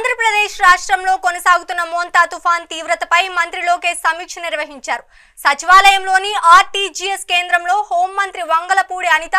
ఆంధ్రప్రదేశ్ రాష్ట్రంలో కొనసాగుతున్న మోంతా తుఫాన్ తీవ్రతపై మంత్రి లోకేష్ సమీక్ష నిర్వహించారు. సచివాలయంలోని ఆర్టీజీఎస్ కేంద్రంలో హోంమంత్రి వంగలపూడి అనిత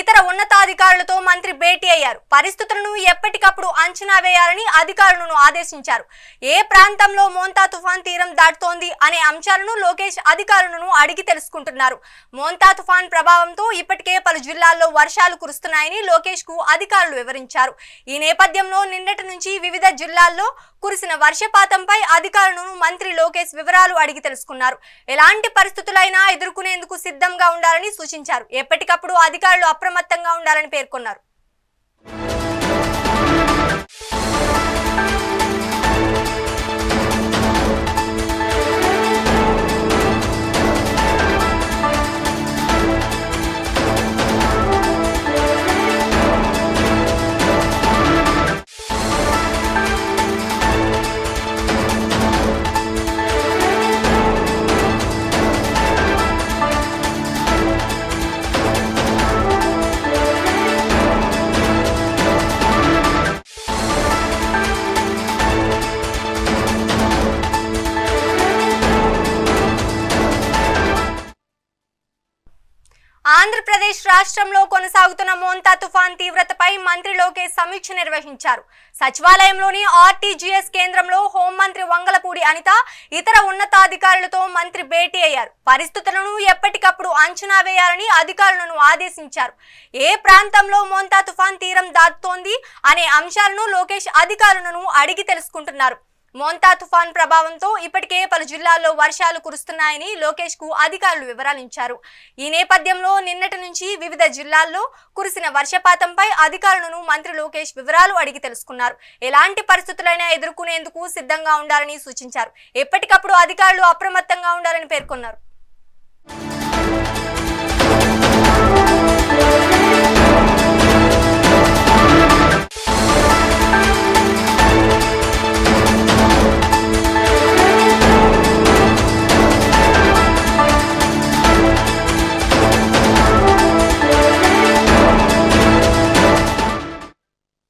ఇతర ఉన్నతాధికారులతో మంత్రి భేటీ అయ్యారు. పరిస్థితులను ఎప్పటికప్పుడు అంచనా వేయాలని అధికారులను ఆదేశించారు. ఏ ప్రాంతంలో మోంతా తుఫాన్ తీరం దాటుతోంది అనే అంశాలను లోకేష్ అధికారులను అడిగి తెలుసుకుంటున్నారు. మోంతా తుఫాన్ ప్రభావంతో ఇప్పటికే పలు జిల్లాల్లో వర్షాలు కురుస్తున్నాయని లోకేష్కు అధికారులు వివరించారు. ఈ నేపథ్యంలో నిన్నటి నుంచి వివిధ జిల్లాల్లో కురిసిన వర్షపాతంపై అధికారులను మంత్రి లోకేష్ వివరాలు అడిగి తెలుసుకున్నారు. ఎలాంటి పరిస్థితులైనా ఎదుర్కొనేందుకు సిద్ధంగా ఉండాలని సూచించారు. ఎప్పటికప్పుడు అధికారులు అప్రమత్తంగా ఉండాలని పేర్కొన్నారు. ఆంధ్రప్రదేశ్ రాష్ట్రంలో కొనసాగుతున్న మోంతా తుఫాన్ తీవ్రతపై మంత్రి లోకేష్ సమీక్ష నిర్వహించారు. సచివాలయంలోని ఆర్టీజీఎస్ కేంద్రంలో హోంమంత్రి వంగలపూడి అనిత ఇతర ఉన్నతాధికారులతో మంత్రి భేటీ అయ్యారు. పరిస్థితులను ఎప్పటికప్పుడు అంచనా వేయాలని అధికారులను ఆదేశించారు. ఏ ప్రాంతంలో మోంతా తుఫాన్ తీరం దాటుతోంది అనే అంశాలను లోకేష్ అధికారులను అడిగి తెలుసుకుంటున్నారు. మోంతా తుఫాన్ ప్రభావంతో ఇప్పటికే పలు జిల్లాల్లో వర్షాలు కురుస్తున్నాయని లోకేష్కు అధికారులు వివరాలించారు. ఈ నేపథ్యంలో నిన్నటి నుంచి వివిధ జిల్లాల్లో కురిసిన వర్షపాతంపై అధికారులను మంత్రి లోకేష్ వివరాలు అడిగి తెలుసుకున్నారు. ఎలాంటి పరిస్థితులైనా ఎదుర్కొనేందుకు సిద్ధంగా ఉండాలని సూచించారు. ఎప్పటికప్పుడు అధికారులు అప్రమత్తంగా ఉండాలని పేర్కొన్నారు.